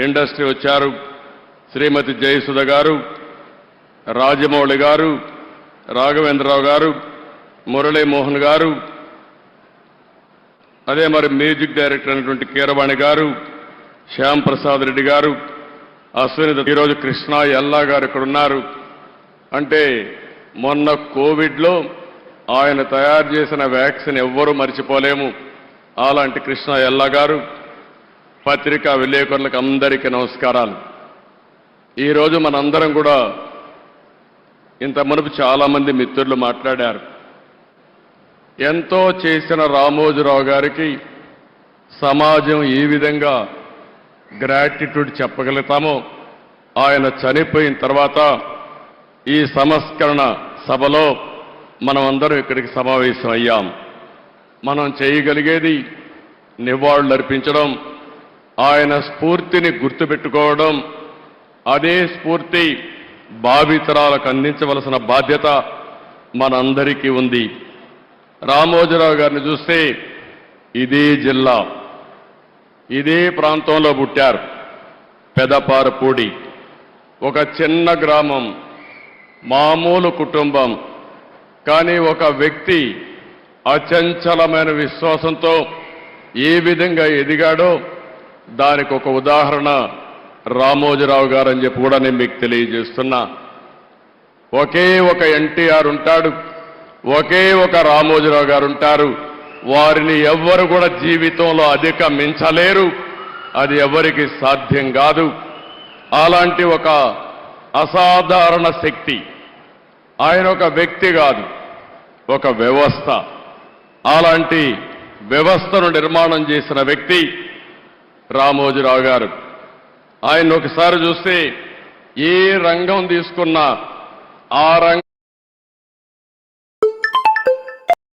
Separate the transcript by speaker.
Speaker 1: Industry వచ్చారు శ్రీమతి జయసుధ గారు రాజమౌళి గారు రాఘవేంద్రరావు గారు మురళీమోహన్ గారు అదే మరి మ్యూజిక్ డైరెక్టర్ అయినటువంటి కీరవాణి గారు శ్యామ్ ప్రసాద్ రెడ్డి గారు అశ్విని ఈరోజు కృష్ణ ఎల్లా గారు ఇక్కడ ఉన్నారు. అంటే మొన్న కోవిడ్లో ఆయన తయారు చేసిన వ్యాక్సిన్ ఎవ్వరూ మర్చిపోలేము. అలాంటి కృష్ణ ఎల్లా గారు పత్రికా విలేకరులకు అందరికీ నమస్కారాలు. ఈరోజు మనందరం కూడా ఇంత మునుపు చాలామంది మిత్రులు మాట్లాడారు. ఎంతో చేసిన రామోజీరావు గారికి సమాజం ఈ విధంగా గ్రాటిట్యూడ్ చెప్పగలుగుతామో ఆయన చనిపోయిన తర్వాత ఈ సంస్కరణ సభలో మనం అందరం ఇక్కడికి సమావేశం అయ్యాం మనం చేయగలిగేది నివాళులర్పించడం ఆయన స్ఫూర్తిని గుర్తుపెట్టుకోవడం అదే స్ఫూర్తి భావితరాలకు అందించవలసిన బాధ్యత మనందరికీ ఉంది. రామోజీరావు గారిని చూస్తే ఇదే జిల్లా ఇదే ప్రాంతంలో పుట్టారు. పెదపారపూడి ఒక చిన్న గ్రామం మామూలు కుటుంబం కానీ ఒక వ్యక్తి అచంచలమైన విశ్వాసంతో ఏ విధంగా ఎదిగాడో దానికి ఒక ఉదాహరణ రామోజీరావు గారు అని చెప్పి కూడా నేను మీకు తెలియజేస్తున్నా. ఒకే ఒక ఎన్టీఆర్ ఉంటాడు ఒకే ఒక రామోజీరావు గారు ఉంటారు వారిని ఎవ్వరు కూడా జీవితంలో అధిక మించలేరు అది ఎవరికి సాధ్యం కాదు. అలాంటి ఒక అసాధారణ శక్తి ఆయన ఒక వ్యక్తి కాదు ఒక వ్యవస్థ. అలాంటి వ్యవస్థను నిర్మాణం చేసిన వ్యక్తి రామోజీరావు గారు. ఆయన ఒకసారి చూస్తే ఏ రంగం తీసుకున్నా ఆ రంగం